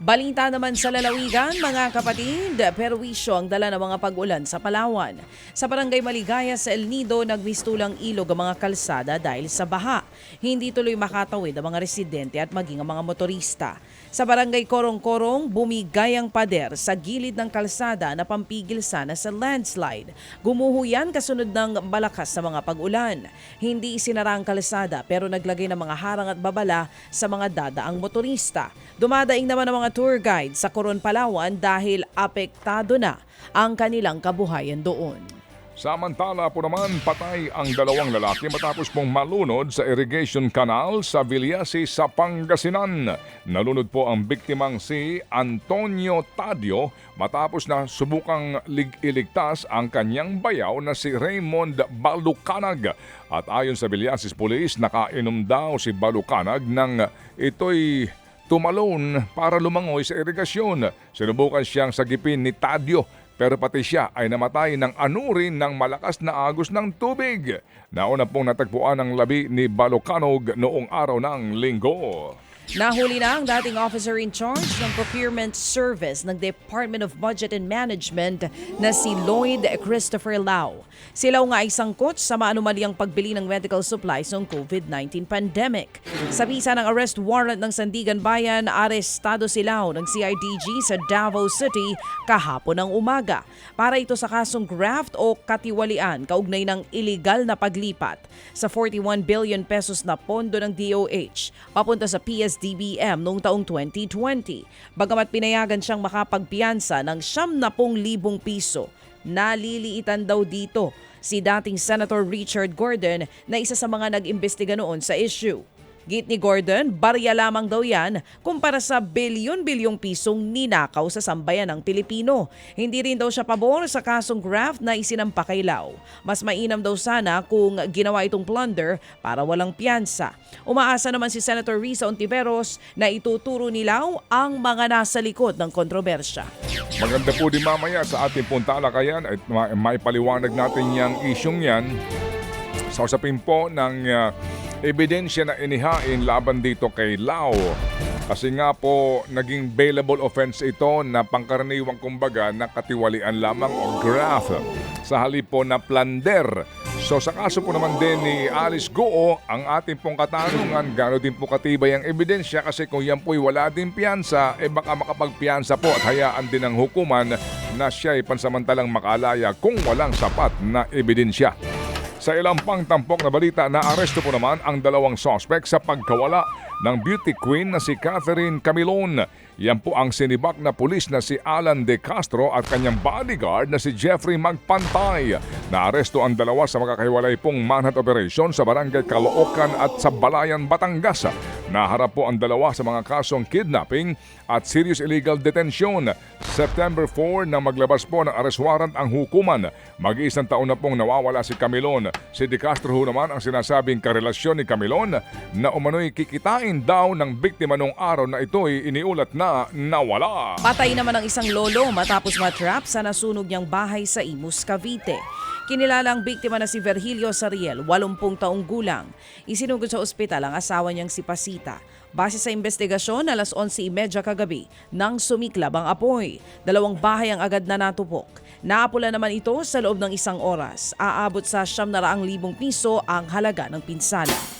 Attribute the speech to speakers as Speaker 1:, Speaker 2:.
Speaker 1: Balita naman sa lalawigan, mga kapatid, perwisyo ang dala ng mga pag-ulan sa Palawan. Sa barangay Maligaya sa El Nido, nagmistulang ilog ang mga kalsada dahil sa baha. Hindi tuloy makatawid ang mga residente at maging ang mga motorista. Sa barangay Korong-Korong, bumigay ang pader sa gilid ng kalsada na pampigil sana sa landslide. Gumuho yan kasunod ng malakas sa mga pag-ulan. Hindi isinara ang kalsada pero naglagay ng mga harang at babala sa mga dadaang motorista. Dumadaing naman ang mga tour guide sa Coron, Palawan dahil apektado na ang kanilang kabuhayan doon.
Speaker 2: Samantala po naman patay ang dalawang lalaki matapos pong malunod sa irrigation canal sa Villasi sa Pangasinan. Nalunod po ang biktimang si Antonio Tadio matapos na subukang lig- iligtas ang kanyang bayaw na si Raymond Balucanag. At ayon sa Villasis Police, nakainom daw si Balucanag ng ito'y tumalon para lumangoy sa irigasyon. Sinubukan siyang sagipin ni Tadio pero pati siya ay namatay ng anurin ng malakas na agos ng tubig. Nauna pong natagpuan ang labi ni Balocanog noong araw ng linggo.
Speaker 1: Nahuli na ang dating officer in charge ng procurement service ng Department of Budget and Management na si Lloyd Christopher Lau. Sila nga ay sangkot sa maanumaliang pagbili ng medical supplies noong COVID-19 pandemic. Sa bisa ng arrest warrant ng Sandigan Bayan, arestado si Lau ng CIDG sa Davao City kahapon ng umaga. Para ito sa kasong graft o katiwalian kaugnay ng illegal na paglipat sa 41 billion pesos na pondo ng DOH papunta sa PSDBM noong taong 2020. Bagamat pinayagan siyang makapagpiyansa ng 70,000 piso, naliliitan daw dito si dating Senator Richard Gordon na isa sa mga nag-imbestiga noon sa issue. Git ni Gordon, barya lamang daw yan kumpara sa bilyon-bilyong pisong ninakaw sa sambayan ng Pilipino. Hindi rin daw siya pabor sa kasong graft na isinampa kay Lau. Mas mainam daw sana kung ginawa itong plunder para walang piyansa. Umaasa naman si Senator Risa Ontiveros na ituturo ni Lau ang mga nasa likod ng kontrobersya.
Speaker 2: Maganda po din mamaya sa ating pong talakayan at ma- maipaliwanag natin yung isyong yan sa usapin po ng ah, ebidensya na inihain laban dito kay Lau. Kasi nga po, naging bailable offense ito na pangkaraniwang kumbaga na katiwalian lamang o graft sa halip po na plunder. So sa kaso po naman din ni Alice Goo, ang ating pong katanungan, gano'n din po katibay ang ebidensya kasi kung yan po'y wala din piyansa, eh baka makapagpiyansa po at hayaan din ng hukuman na siya'y pansamantalang makalaya kung walang sapat na ebidensya. Sa ilang pang tampok na balita, naaresto po naman ang dalawang sospek sa pagkawala ng beauty queen na si Catherine Camilon. Yan po ang sinibak na pulis na si Alan De Castro at kanyang bodyguard na si Jeffrey Magpantay. Naaresto ang dalawa sa magkakahiwalay pong manhunt operation sa barangay Caloocan at sa Balayan, Batangas. Naharap po ang dalawa sa mga kasong kidnapping at serious illegal detention. September 4 nang maglabas po ng arrest warrant ang hukuman. Mag-iisang taon na pong nawawala si Camilon. Si De Castro ho naman ang sinasabing karelasyon ni Camilon na umano'y kikitain daw ng biktima nung araw na ito'y iniulat na nawala.
Speaker 1: Patay naman ang isang lolo matapos matrap sa nasunog niyang bahay sa Imus, Cavite. Kinilala ang biktima na si Virgilio Sariel, 80 taong gulang. Isinugod sa ospital ang asawa niyang si Pasita. Base sa investigasyon, alas 11.30 kagabi nang sumiklab ang apoy. Dalawang bahay ang agad na natupok. Naapula naman ito sa loob ng isang oras. Aabot sa 700,000 piso ang halaga ng pinsala.